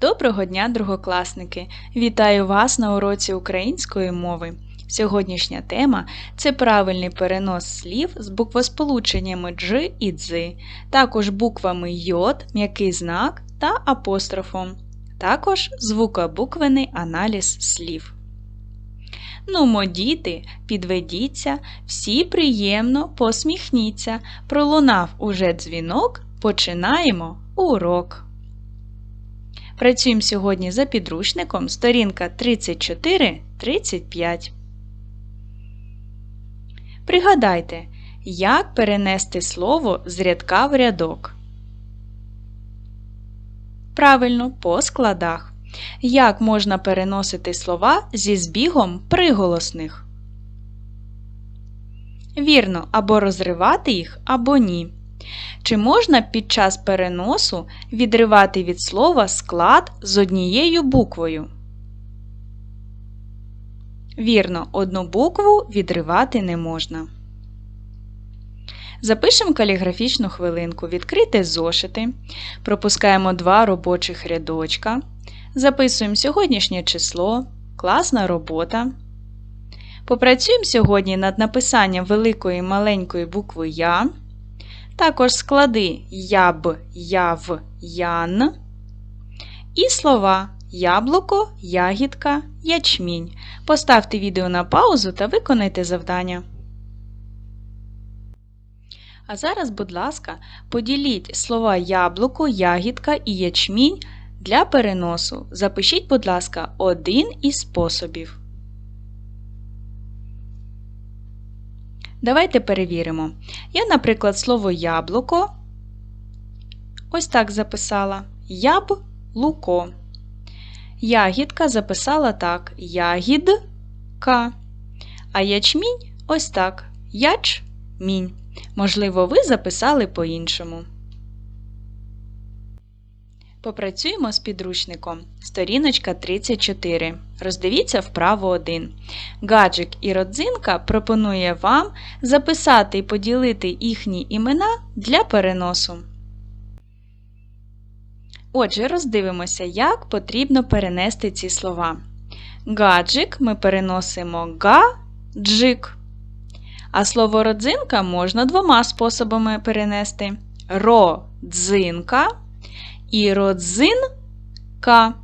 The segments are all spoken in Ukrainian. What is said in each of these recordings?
Доброго дня, другокласники! Вітаю вас на уроці української мови. Сьогоднішня тема це правильний перенос слів з буквосполученнями дж і дзи, також буквами йод, м'який знак та апострофом, також звукобуквений аналіз слів. Нумо, діти, підведіться, всі приємно посміхніться. Пролунав уже дзвінок, починаємо урок. Працюємо сьогодні за підручником сторінка 34-35. Пригадайте, як перенести слово з рядка в рядок. Правильно, по складах. Як можна переносити слова зі збігом приголосних? Вірно, або розривати їх, або ні. Чи можна під час переносу відривати від слова склад з однією буквою? Вірно, одну букву відривати не можна. Запишемо каліграфічну хвилинку. Відкрити зошити. Пропускаємо два робочих рядочка. Записуємо сьогоднішнє число. Класна робота. Попрацюємо сьогодні над написанням великої і маленької букви Я. Також склади яб, яв, ян. І слова яблуко, ягідка, ячмінь. Поставте відео на паузу та виконайте завдання. А зараз, будь ласка, поділіть слова яблуко, ягідка і ячмінь для переносу. Запишіть, будь ласка, один із способів. Давайте перевіримо. Я, наприклад, слово яблуко ось так записала яблуко. Ягідка записала так ягідка. А ячмінь ось так ячмінь. Можливо, ви записали по-іншому. Попрацюємо з підручником. Сторіночка 34. Роздивіться вправо 1. Гаджик і родзинка пропонує вам записати і поділити їхні імена для переносу. Отже, роздивимося, як потрібно перенести ці слова. Гаджик ми переносимо га-джик. А слово родзинка можна двома способами перенести: родзинка і родзинка.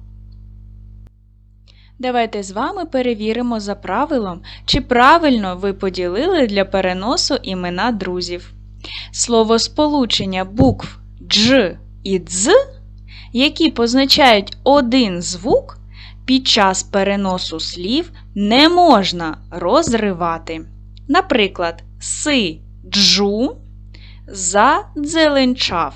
Давайте з вами перевіримо за правилом, чи правильно ви поділили для переносу імена друзів. Слово сполучення букв дж і дз, які позначають один звук, під час переносу слів не можна розривати. Наприклад, си джу задзеленчав.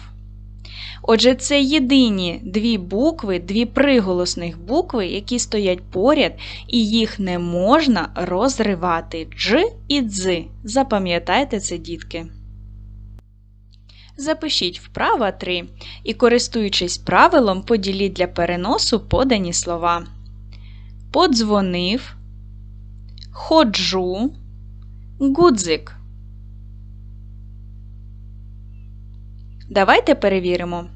Отже, це єдині дві букви, дві приголосних букви, які стоять поряд, і їх не можна розривати дж і дзи. Запам'ятайте це, дітки. Запишіть вправа 3 і, користуючись правилом, поділіть для переносу подані слова. Подзвонив, ходжу, гудзик. Давайте перевіримо.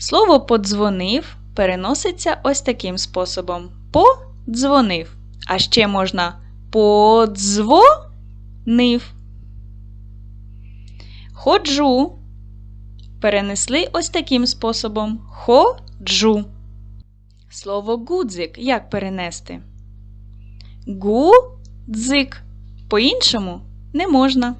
Слово подзвонив переноситься ось таким способом: подзвонив. А ще можна подзвонив. Ходжу. Перенесли ось таким способом ходжу. Слово гудзик як перенести? Гудзик. По-іншому не можна.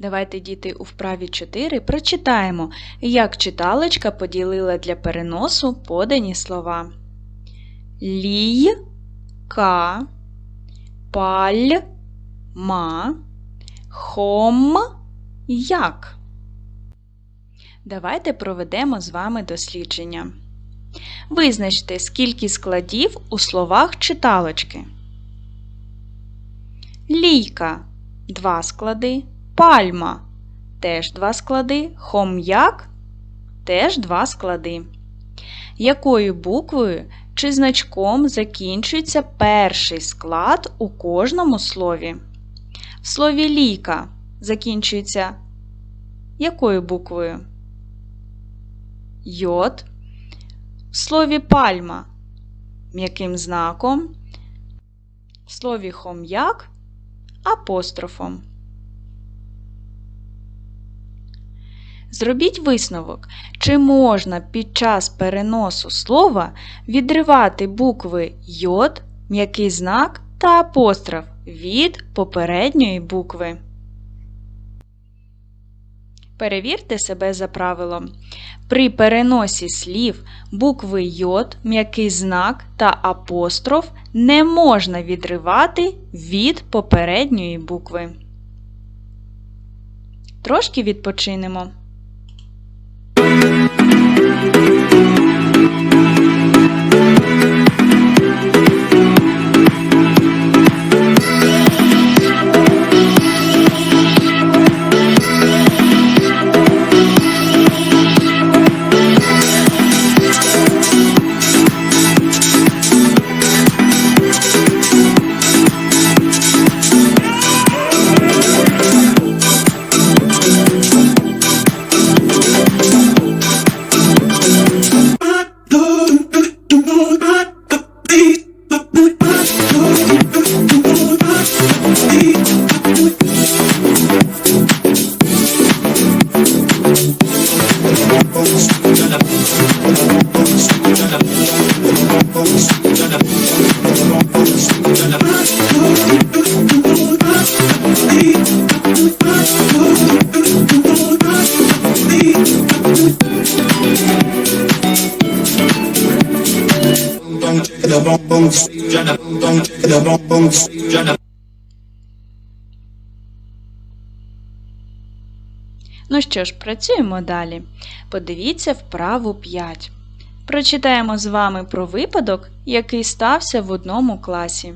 Давайте, діти, у вправі 4 прочитаємо, як читалочка поділила для переносу подані слова. Лій, ка, паль, ма, хом, як. Давайте проведемо з вами дослідження. Визначте, скільки складів у словах читалочки. Лійка два склади пальма теж два склади, хом'як теж два склади. Якою буквою чи значком закінчується перший склад у кожному слові? В слові лійка закінчується якою буквою? Йод. в слові пальма м'яким знаком, в слові хом'як апострофом. Зробіть висновок, чи можна під час переносу слова відривати букви йод, м'який знак та апостроф від попередньої букви. Перевірте себе за правилом. При переносі слів букви йод, м'який знак та апостроф не можна відривати від попередньої букви. Трошки відпочинемо. Thank you. Ну що ж, працюємо далі. Подивіться вправу 5. Прочитаємо з вами про випадок, який стався в одному класі.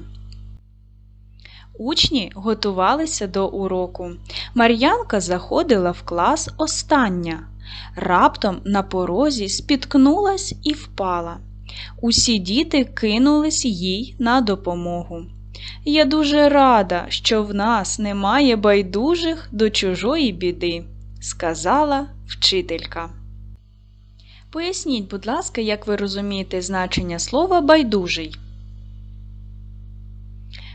Учні готувалися до уроку. Мар'янка заходила в клас остання. Раптом на порозі спіткнулась і впала. Усі діти кинулись їй на допомогу. Я дуже рада, що в нас немає байдужих до чужої біди, сказала вчителька. Поясніть, будь ласка, як ви розумієте значення слова байдужий.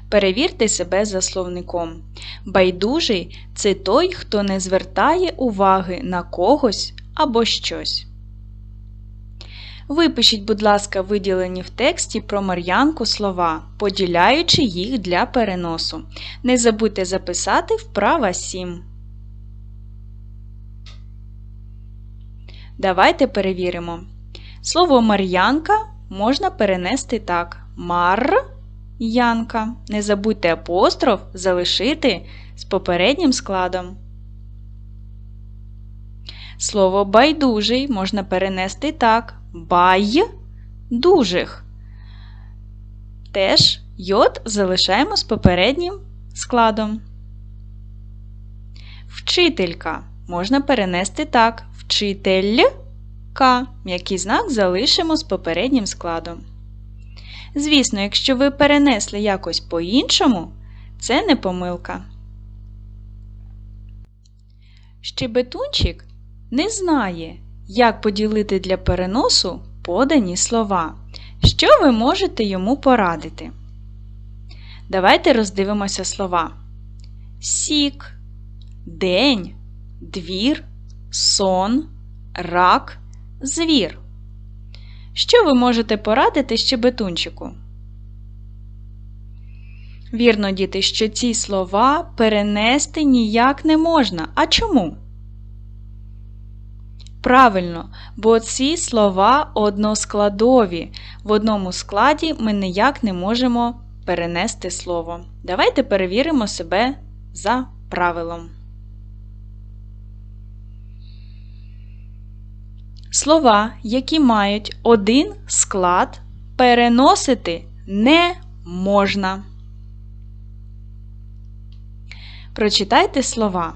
Перевірте себе за словником. Байдужий це той, хто не звертає уваги на когось або щось. Випишіть, будь ласка, виділені в тексті про Мар'янку слова, поділяючи їх для переносу. Не забудьте записати вправа 7. Давайте перевіримо. Слово Мар'янка можна перенести так: Мар-янка. Не забудьте апостроф залишити з попереднім складом. Слово байдужий можна перенести так: бай дужих. Теж йод залишаємо з попереднім складом. Вчителька можна перенести так: вчителька. М'який знак залишимо з попереднім складом. Звісно, якщо ви перенесли якось по-іншому, це не помилка. Щебетунчик не знає, як поділити для переносу подані слова. Що ви можете йому порадити? Давайте роздивимося слова: сік, день, двір, сон, рак, звір. Що ви можете порадити щебетунчику? Вірно, діти, що ці слова перенести ніяк не можна. А чому? Правильно, бо ці слова односкладові. В одному складі ми ніяк не можемо перенести слово. Давайте перевіримо себе за правилом. Слова, які мають один склад, переносити не можна. Прочитайте слова.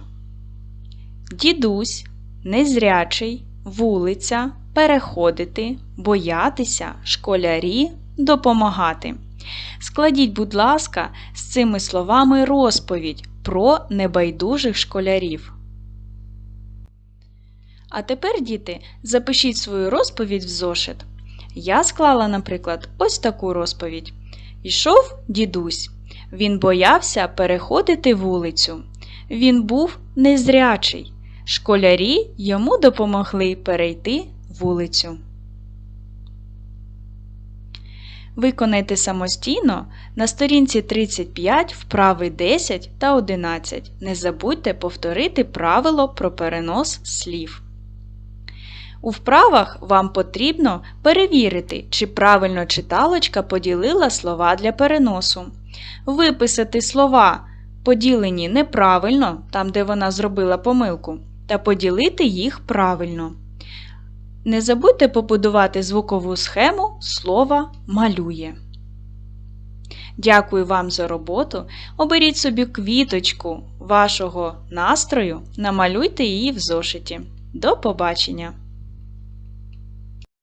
Дідусь незрячий, вулиця, переходити, боятися, школярі, допомагати. Складіть, будь ласка, з цими словами розповідь про небайдужих школярів. А тепер, діти, запишіть свою розповідь в зошит. Я склала, наприклад, ось таку розповідь. Йшов дідусь. Він боявся переходити вулицю. Він був незрячий. Школярі йому допомогли перейти вулицю. Виконайте самостійно на сторінці 35 вправи 10 та 11. Не забудьте повторити правило про перенос слів. У вправах вам потрібно перевірити, чи правильно читалочка поділила слова для переносу. Виписати слова, поділені неправильно, там де вона зробила помилку, та поділити їх правильно. Не забудьте побудувати звукову схему слова малює. Дякую вам за роботу. Оберіть собі квіточку вашого настрою, намалюйте її в зошиті. До побачення!